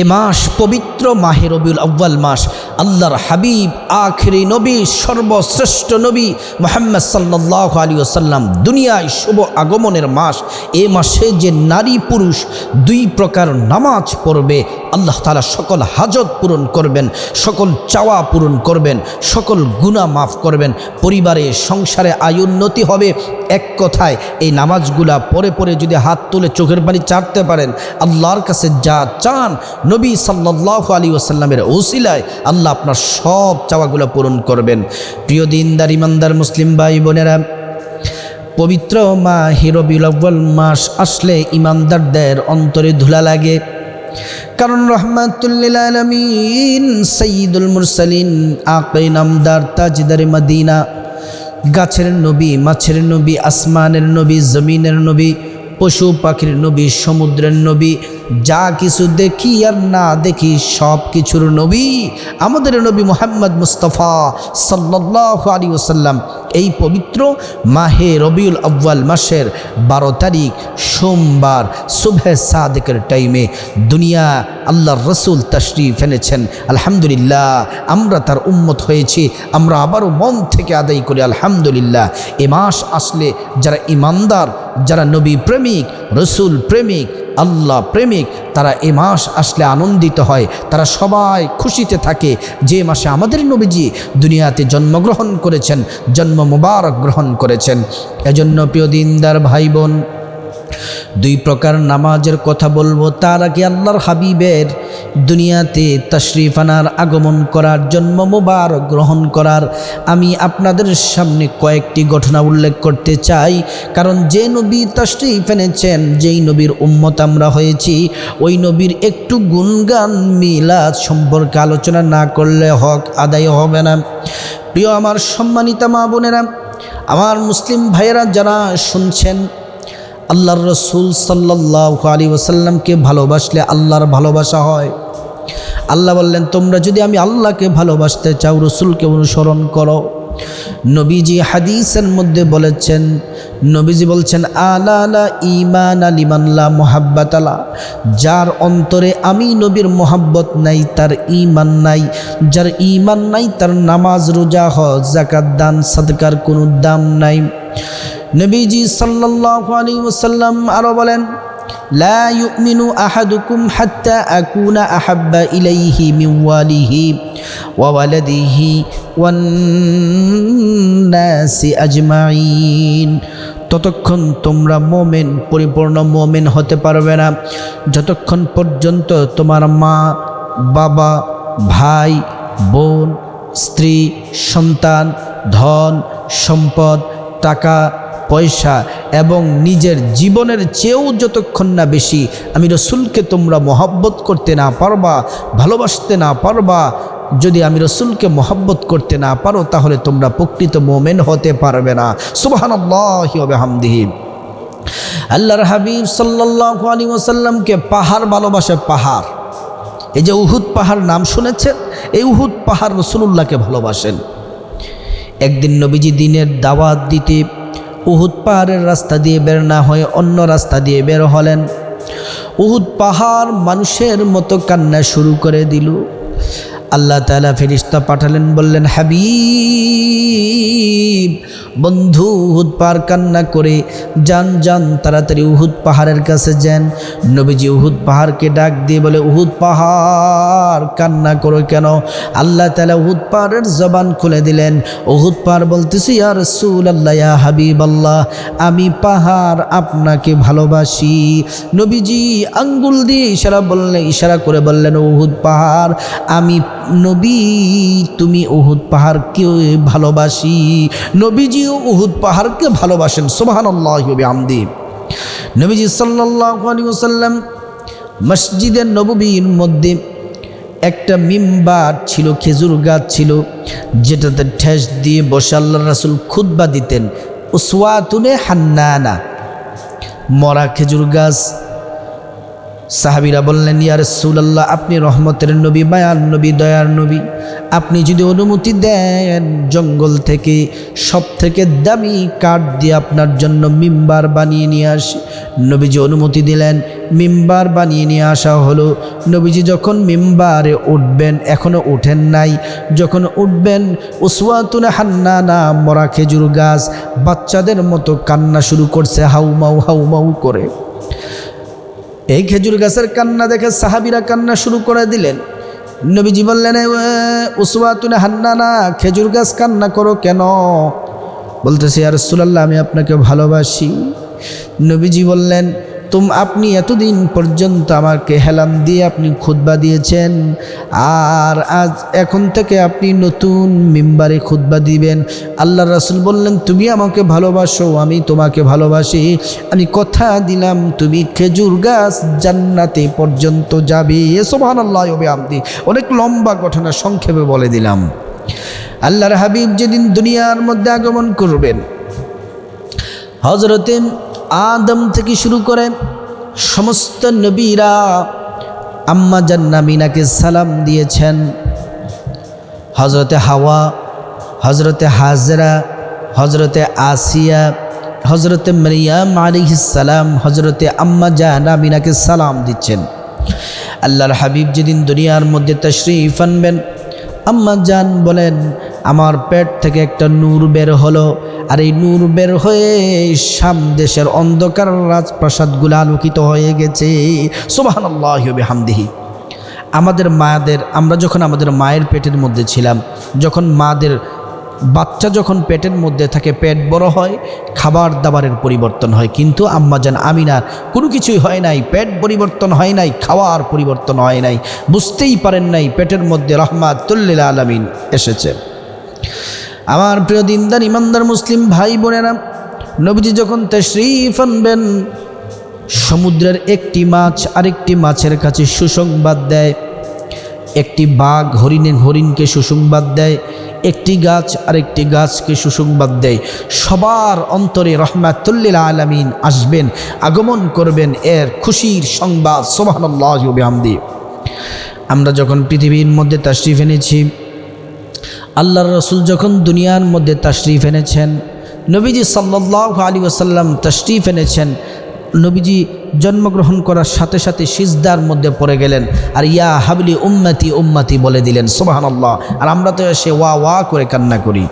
এ মাস পবিত্র মাহে রবিউল আব্বাল মাস। আল্লাহর হাবিব, আখরি নবী, সর্বশ্রেষ্ঠ নবী মোহাম্মদ সাল্লাহ আলী ওসাল্লাম দুনিয়ায় শুভ আগমনের মাস। এ মাসে যে নারী পুরুষ দুই প্রকার নামাজ পড়বে, আল্লাহ তালা সকল হাজত পূরণ করবেন, সকল চাওয়া পূরণ করবেন, সকল গুণা মাফ করবেন। পরিবারে, সংসারে আয়োন্নতি হবে। এক কথায়, এই নামাজগুলা পরে পরে যদি হাত তুলে চোখের পানি চাটতে পারেন, আল্লাহর কাছে যা চান নবী সাল্লাহ আলী ওসাল্লামের ওসিলায় আল্লাহ আপনার সব চাওয়াগুলো পূরণ করবেন। প্রিয় দিনদার ইমানদার মুসলিম ভাই বোনেরা, পবিত্র মা হিরবিল আব্বাল মাস আসলে ইমানদারদের অন্তরে ধুলা লাগে। কারণ রহমাতুল্লিল আলমিন সঈদুল মুরসালিন আকে নামদার তাজদারে মদিনা, গাছের নবী, মাছের নবী, আসমানের নবী, জমিনের নবী, পশু পাখির নবী, সমুদ্রের নবী যা কিছু দেখি আর না দেখি সব কিছুর নবী, আমাদের নবী মোহাম্মদ মুস্তফা সাল্লাহ আলী ওসাল্লাম এই পবিত্র মাহে রবিউল আব্বাল মাসের বারো তারিখ সোমবার শুভে সাদেকের টাইমে দুনিয়া আল্লাহর রসুল তশরিফ এনেছেন। আলহামদুলিল্লাহ, আমরা তার উম্মত হয়েছি, আমরা আবারও মন থেকে আদায় করি, আলহামদুলিল্লাহ। এ মাস আসলে যারা ইমানদার, যারা নবী প্রেমিক, রসুল প্রেমিক আল্লাহ প্রেমিক, তারা এ মাস আসলে আনন্দিত হয়, তারা সবাই খুশিতে থাকে। যে মাসে আমাদের নবীজি দুনিয়াতে জন্মগ্রহণ করেছেন, জন্ম মুবারক গ্রহণ করেছেন। এজন্য প্রিয় দিনদার ভাই বোন দুই প্রকার নামাজের কথা বলব, তার আগে আল্লাহর হাবিবের দুনিয়াতে তশরিফ আনার আগমন করার জন্ম মুবারক গ্রহণ করার? আমি আপনাদের সামনে কয়েকটি ঘটনা উল্লেখ করতে চাই। কারণ যে নবী তশরিফ এনেছেন, যেই নবীর উম্মত আমরা হয়েছি, ওই নবীর একটু গুণগান মিলাদ সম্পর্কে আলোচনা না করলে হক আদায় হবে না। প্রিয় আমার সম্মানিতা মা বোনেরা, আমার মুসলিম ভাইয়েরা যারা শুনছেন আল্লাহর রসুল সাল্লাহ আলী ওসাল্লামকে ভালোবাসলে আল্লাহর ভালোবাসা হয়। আল্লাহ বললেন, তোমরা যদি আমি আল্লাহকে ভালোবাসতে চাও, রসুলকে অনুসরণ করো। নবীজি হাদিসের মধ্যে বলেছেন, নবীজি বলছেন, আলা আলা ইমান আলিমান্লা মোহাব্বাত আলা যার অন্তরে আমি নবীর মোহাব্বত নাই, তার ইমান নাই। যার ইমান নাই, তার নামাজ, রোজা, হজ জাকাত দান, সাদকার কোনো দাম নাই। নবীজি সাল্লাল্লাহু আলাইহি ওয়াসাল্লাম আরও বলেন, লা ইউমিনু আহাদুকুম হাত্তা আকুনা আহাব্বা ইলাইহি মিন ওয়ালিহি ওয়া ওয়ালাদিহি ওয়ান আজমাইন। ততক্ষণ তোমরা মোমেন, পরিপূর্ণ মোমেন হতে পারবে না। যতক্ষণ পর্যন্ত তোমার মা, বাবা, ভাই, বোন, স্ত্রী, সন্তান, ধন, সম্পদ, টাকা পয়সা এবং নিজের জীবনের চেয়েও যতক্ষণ না বেশি আমি রসুলকে তোমরা মহব্বত করতে না পারবা, ভালোবাসতে না পারবা, যদি আমি রসুলকে মহব্বত করতে না পারো, তাহলে তোমরা প্রকৃত মোমেন হতে পারবে না। সুবাহানহামদিহিম আল্লাহর হাবিব সাল্লাহ আলী ওসাল্লামকে পাহাড় ভালোবাসে পাহাড়। এই যে উহুদ পাহাড় নাম শুনেছেন? এই উহুদ পাহাড় রসুল্লাহকে ভালোবাসেন। একদিন নবীজি দিনের দাওয়াত দিতে উহুদ পাহাড়ের রাস্তা দিয়ে বের না হয়ে অন্য রাস্তা দিয়ে বের হলেন। উহুদ পাহাড় মানুষের মতো কান্না শুরু করে দিল। আল্লাহ তালা ফেরিস্তা পাঠালেন, বললেন, হাবিব, বন্ধু উহুদ পাহাড় কান্না করে, যান যান, তাড়াতাড়ি উহুদ পাহাড়ের কাছে যান। নবীজি উহুদ পাহাড়কে ডাক দিয়ে বলে, উহুদ পাহাড় কান্না করো কেন? আল্লাহ তালা উহুদ পাহাড়ের জবান খুলে দিলেন। উহুদ পাহাড় বলতেছি আর রসুল আল্লাহ হাবিব আল্লাহ আমি পাহাড় আপনাকে ভালোবাসি। নবীজি আঙ্গুল দিয়ে ইশারা বললেন, ইশারা করে বললেন, উহুদ পাহাড়, আমি নবী, তুমি উহুদ পাহাড়কে ভালোবাসি। নবীজিও উহুদ পাহাড়কে ভালোবাসেন সোবাহান আল্লাহ আমদি নবীজি সাল্লাহ আলী মসজিদের নববীর মধ্যে একটা মিম্বার ছিল, খেজুর গাছ ছিল, যেটাতে ঠেস দিয়ে বসে আল্লাহ রাসুল খুদ্া দিতেন। উসওয়াতুনে হান্নানা, মরা খেজুর গাছ সাহাবিরা বললেন, ইয়া রাসূলুল্লাহ, আপনি রহমতের নবী, মায়ার নবী, দয়ার নবী। আপনি যদি অনুমতি দেন, জঙ্গল থেকে সব থেকে দামি কাঠ দিয়ে আপনার জন্য মিম্বার বানিয়ে নিয়ে আসি। নবীজি অনুমতি দিলেন, মিম্বার বানিয়ে নিয়ে আসা হলো। নবীজি যখন মিম্বারে উঠবেন এখনও উঠেন নাই। যখন উঠবেন, উসওয়াতুন হান্নানা, মরা খেজুর গাছ, বাচ্চাদের মতো কান্না শুরু করছে হাউমাউ হাউমাউ করে। এই খেজুর গাছের কান্না দেখে সাহাবিরা কান্না শুরু করে দিলেন। নবীজি বললেন হান্না না খেজুর গাছ কান্না করো কেন? বলতেছি আর সুলাল্লাহ আমি আপনাকে ভালোবাসি। নবীজি বললেন তুম আপনি এতদিন পর্যন্ত আমাকে হেলাম দিয়ে আপনি খুতবা দিয়েছেন, আর আজ এখন থেকে আপনি নতুন মেম্বারে খুতবা দিবেন। আল্লাহ রাসুল বললেন, তুমি আমাকে ভালোবাসো, আমি তোমাকে ভালোবাসি। আমি কথা দিলাম, তুমি খেজুর গাছ জান্নাতে পর্যন্ত যাবে। সোহান আল্লাহ আপনি অনেক লম্বা ঘটনা সংক্ষেপে বলে দিলাম। আল্লাহর হাবিব যেদিন দুনিয়ার মধ্যে আগমন করবেন হজরতে আদম থেকে শুরু করে সমস্ত নবীরা আম্মা জান্নামিনাকে সালাম দিয়েছেন। হজরতে হাওয়া হজরতে হাজরা হজরতে আসিয়া হজরতে মরিয়াম সালাম হজরতে আম্মা জানামিনাকে সালাম দিচ্ছেন। আল্লাহর হাবিব যেদিন দুনিয়ার মধ্যে তশরিফ আনবেন, আম্মা জান বলেন আমার পেট থেকে একটা নূর বের হলো। আর এই নূর বের হয়ে শাম দেশের অন্ধকার রাজপ্রাসাদগুলো আলোকিত হয়ে গেছে। সোবাহান হামদিহি আমাদের মায়াদের, আমরা যখন আমাদের মায়ের পেটের মধ্যে ছিলাম, যখন মাদের বাচ্চা যখন পেটের মধ্যে থাকে, পেট বড় হয়, খাবার দাবারের পরিবর্তন হয়। কিন্তু আম্মা আম্মাজান আমিনার, কোনো কিছুই হয় নাই, পেট পরিবর্তন হয় নাই, খাওয়ার পরিবর্তন হয় নাই, বুঝতেই পারেন নাই পেটের মধ্যে রহমাতুল্লিল আলমিন এসেছে। আমার প্রিয় দিনদার, ইমানদার মুসলিম ভাই বোনেরা, নবীজি যখন তশরিফ আনবেন, সমুদ্রের একটি মাছ আরেকটি মাছের কাছে সুসংবাদ দেয়। একটি বাঘ হরিণের হরিণকে সুসংবাদ দেয়। একটি গাছ আরেকটি গাছকে সুসংবাদ দেয়। সবার অন্তরে রহমাতুল্লিল আলমিন আসবেন, আগমন করবেন, এর খুশির সংবাদ সোবাহান্লাহবিহামদি আমরা যখন পৃথিবীর মধ্যে তাশরিফ এনেছি আল্লাহর রসুল যখন দুনিয়ার মধ্যে তাশরিফ এনেছেন, নবীজি সাল্লাহ আলী ওসাল্লাম তশরিফ এনেছেন, নবীজি জন্মগ্রহণ করার সাথে সাথে সিজদার মধ্যে পড়ে গেলেন আর ইয়া হাবলি উম্মাতি উম্মাতি বলে দিলেন সোবাহান আল্লাহ আর আমরা তো এসে ওয়া ওয়া করে কান্না করি।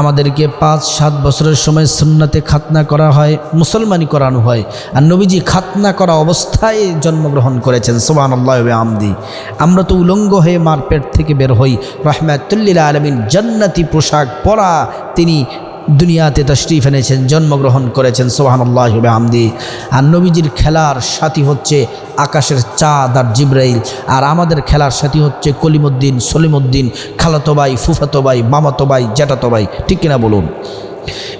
আমাদেরকে পাঁচ, সাত বছরের সময় সুন্নাতে খাতনা করা হয়, মুসলমানি করানো হয়। আর নবীজি খাতনা করা অবস্থায় জন্মগ্রহণ করেছেন সোমান আল্লাহ আমদি আমরা তো উলঙ্গ হয়ে মারপেট থেকে বের হই। রহমাতুল্লিল আলমিন জান্নাতি পোশাক পরা তিনি দুনিয়াতে তশরিফ এনেছেন, জন্মগ্রহণ করেছেন সোহানুল্লাহ আমদি আর নবীজির খেলার সাথী হচ্ছে আকাশের চাঁদ আর জিব্রাইল। আর আমাদের খেলার সাথী হচ্ছে কলিমুদ্দিন, সলিমুদ্দিন, খালাতোবাই, ফুফাতোবাই, মামাতোবাই, জ্যাঠাতোবাই। ঠিক কিনা বলুন?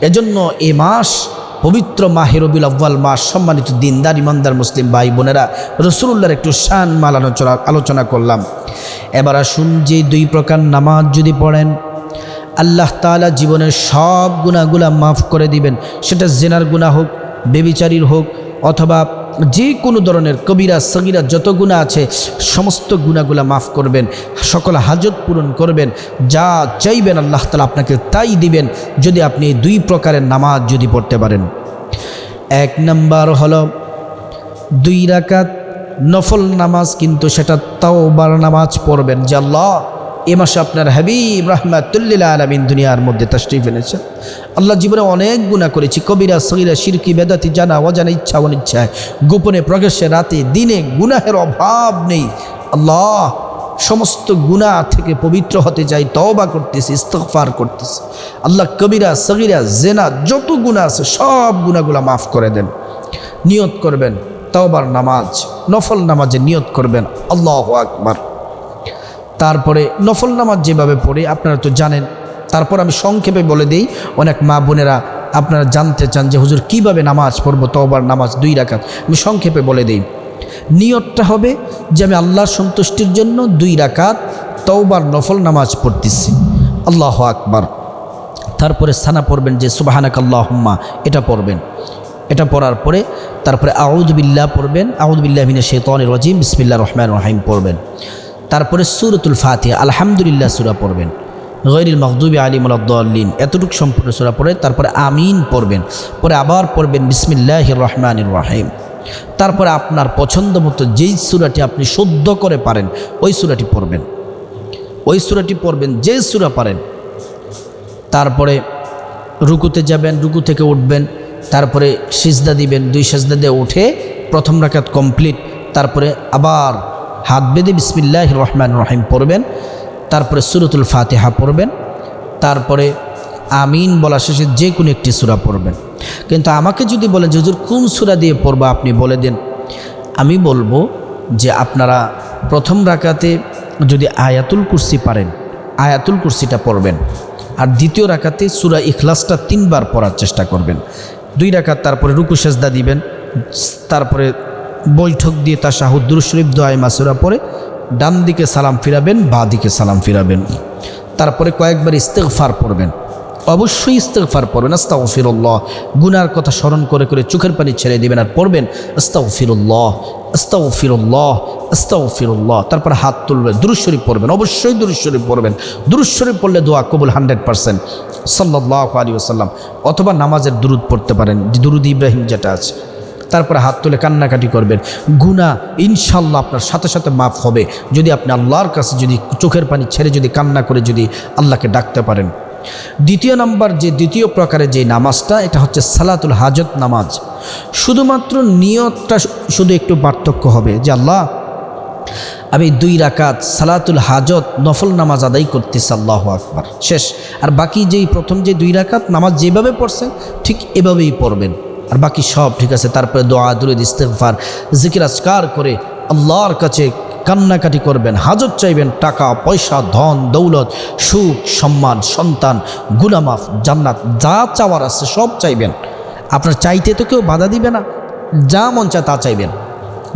এজন্য এ মাস, পবিত্র মাহেরবিল আব্বাল মাস, সম্মানিত দিনদার, ইমানদার মুসলিম ভাই বোনেরা রসুল্লাহর একটু শান মাল আলোচনা আলোচনা করলাম। এবার আসুন যে দুই প্রকার নামাজ যদি পড়েন আল্লাহ তালা জীবনের সব গুণাগুলা মাফ করে দিবেন। সেটা জেনার গুণা হোক, বেবিচারীর হোক, অথবা যে কোনো ধরনের কবিরা, সগিরা, যত গুণা আছে, সমস্ত গুণাগুলা মাফ করবেন, সকল হাজত পূরণ করবেন। যা চাইবেন আল্লাহ তালা আপনাকে তাই দিবেন, যদি আপনি দুই প্রকারের নামাজ যদি পড়তে পারেন। এক নাম্বার হলো, দুই রাকাত নফল নামাজ, কিন্তু সেটা তাও বার নামাজ পড়বেন। যে আল্লাহ এ মাসে আপনার হাবিব রহমাতুল্লিল আলমিন দুনিয়ার মধ্যে তশরিফ এনেছেন আল্লাহ জীবনে অনেক গুণা করেছি। কবিরা, সগিরা, শিরকি, বেদাতি, জানা, অজানা, ইচ্ছা, অনিচ্ছায়। গোপনে প্রকাশ্যে রাতে, দিনে গুনাহের অভাব নেই। আল্লাহ সমস্ত গুণা থেকে পবিত্র হতে চাই, তওবা করতেছি ইস্তফার করতেছি। আল্লাহ কবিরা, সগিরা, জেনা, যত গুণা আছে, সব গুণাগুলা মাফ করে দেন। নিয়ত করবেন, তওবার নামাজ, নফল নামাজে নিয়ত করবেন। আল্লাহ আকবার। তারপরে নফল নামাজ যেভাবে পড়ে, আপনারা তো জানেন। তারপর আমি সংক্ষেপে বলে দিই, অনেক মা বোনেরা আপনারা জানতে চান যে, হুজুর, কীভাবে নামাজ পড়ব? তবার নামাজ দুই রাখাত আমি সংক্ষেপে বলে দিই, নিয়তটা হবে যে আমি আল্লাহর সন্তুষ্টির জন্য দুই রাকাত তওবার নফল নামাজ পড়তেছি। আল্লাহ আকবার। তারপরে সানা পড়বেন যে সুবাহানাক আল্লাহম্মা এটা পড়বেন। এটা পড়ার পরে তারপরে আউদবিল্লাহ পড়বেন। আউদবিল্লাহ মিনে শেতনের রজিম। বিসমিল্লা রহমান রহিম পড়বেন। তারপরে সুরতুল ফাতিহা, আলহামদুলিল্লাহ সুরা পড়বেন। গৈরিল মখদুবি আলিম আল্লিন এতটুকু সম্পূর্ণ সুরা পড়ে, তারপরে আমিন পড়বেন। পরে আবার পড়বেন বিসমিল্লাহ রহমান রহিম। তারপরে আপনার পছন্দ মতো যেই সুরাটি আপনি শুদ্ধ করে পারেন, ওই সুরাটি পড়বেন। ওই সুরাটি পড়বেন, যে সুরা পারেন। তারপরে রুকুতে যাবেন, রুকু থেকে উঠবেন, তারপরে সিজদা দিবেন, দুই সিজদা দিয়ে উঠে প্রথম রাকাত কমপ্লিট, তারপরে আবার হাত বেঁধে বিসমিল্লাহ রহমান রহিম পড়বেন, তারপরে সুরতুল ফাতেহা পড়বেন, তারপরে আমিন বলা শেষে যে কোনো একটি সুরা পড়বেন। কিন্তু আমাকে যদি বলেন যে, হুজুর, কোন সুরা দিয়ে পড়বা? আপনি বলে দেন, আমি বলব যে, আপনারা প্রথম রাকাতে যদি আয়াতুল কুরসি পারেন, আয়াতুল কুরসিটা পড়বেন। আর দ্বিতীয় রাকাতে সুরা ইখলাসটা তিনবার পড়ার চেষ্টা করবেন। দুই রাকাত তারপরে রুকু সেজদা দিবেন, তারপরে বৈঠক দিয়ে তা শাহুদ্দুর শরীফ দোয়াই মাসুরা পরে ডান দিকে সালাম ফিরাবেন বা দিকে সালাম ফিরাবেন। তারপরে কয়েকবার ইস্তেগফার পড়বেন। অবশ্যই ইস্তেগফার পড়বেন। আস্তাও ফিরুল্লাহ গুনার কথা স্মরণ করে করে চোখের পানি ছেড়ে দেবেন আর পড়বেন আস্তাও ফিরুল্লাহ আস্তাও ফিরুল্লাহ আস্তাও ফিরুল্লাহ তারপর হাত তুলবেন দুরুশ্বরী পড়বেন, অবশ্যই দুরুশ্বরী পড়বেন। দুরুশ্বরী পড়লে দোয়া কবুল হান্ড্রেড পারসেন্ট। সাল্লাহ আলী আসাল্লাম অথবা নামাজের দুরুদ পড়তে পারেন। দুরুদ ইব্রাহিম যেটা আছে। তারপরে হাত তুলে কান্নাকাটি করবেন। গুণা ইনশাল্লাহ আপনার সাথে সাথে মাফ হবে। যদি আপনি আল্লাহর কাছে যদি চোখের পানি ছেড়ে যদি কান্না করে যদি আল্লাহকে ডাকতে পারেন। দ্বিতীয় নাম্বার যে দ্বিতীয় প্রকারের যে নামাজটা, এটা হচ্ছে সালাতুল হাজত নামাজ। শুধুমাত্র নিয়তটা শুধু একটু পার্থক্য হবে যে আল্লাহ, আমি দুই রাকাত সালাতুল হাজত নফল নামাজ আদায় করতেছি, আল্লাহ আকবার। শেষ। আর বাকি যেই প্রথম যে দুই রাকাত নামাজ যেভাবে পড়ছেন, ঠিক এভাবেই পড়বেন। আর বাকি সব ঠিক আছে। তারপরে দোয়া, দুরুদ ইস্তেফার জিকির, আজকার করে আল্লাহর কাছে কান্নাকাটি করবেন, হাজত চাইবেন, টাকা, পয়সা, ধন, দৌলত, সুখ, সম্মান, সন্তান, গুনামাফ, জান্নাত, যা চাওয়ার আছে সব চাইবেন। আপনার চাইতে তো কেউ বাধা দিবে না। যা মন চায় তা চাইবেন।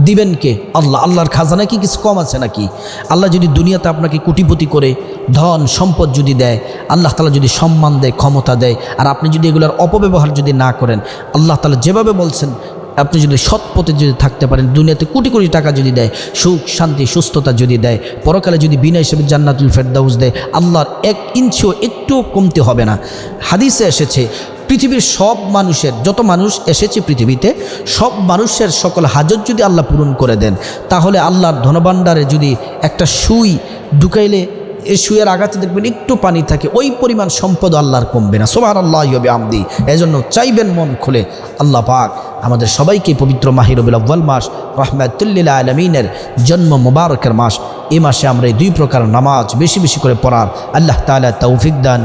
দিবেন কে? আল্লাহ। আল্লাহর খাজানা কি কিছু কম আছে নাকি? আল্লাহ যদি দুনিয়াতে আপনাকে কোটিপতি করে, ধন, সম্পদ যদি দেয়, আল্লাহ তালা যদি সম্মান দেয়, ক্ষমতা দেয়, আর আপনি যদি এগুলোর অপব্যবহার যদি না করেন, আল্লাহ তালা যেভাবে বলছেন, আপনি যদি সৎ পথে যদি থাকতে পারেন, দুনিয়াতে কোটি কোটি টাকা যদি দেয়, সুখ, শান্তি, সুস্থতা যদি দেয়, পরকালে যদি বিনা হিসেবে জান্নাতুল ফেরদাউস দেয়, আল্লাহর এক ইঞ্চিও একটুও কমতে হবে না। হাদিসে এসেছে পৃথিবীর সব মানুষের, যত মানুষ এসেছে পৃথিবীতে, সব মানুষের সকল হাজত যদি আল্লাহ পূরণ করে দেন, তাহলে আল্লাহর ধনভাণ্ডারে যদি একটা সুই ঢুকাইলে এই সুয়ের আঘাতে দেখবেন একটু পানি থাকে, ওই পরিমাণ সম্পদ আল্লাহর কমবে না। সোভার আল্লাহ ইয়বে আমদি এজন্য চাইবেন মন খুলে, আল্লাহ পাক আমাদের সবাইকে পবিত্র মাহিরবিল আব্বাল মাস, রহমাতুল্লিল আলমিনের জন্ম মোবারকের মাস এই মাসে আমরা এই দুই প্রকার নামাজ বেশি বেশি করে পড়ার আল্লাহ তালা তৌফিক দান।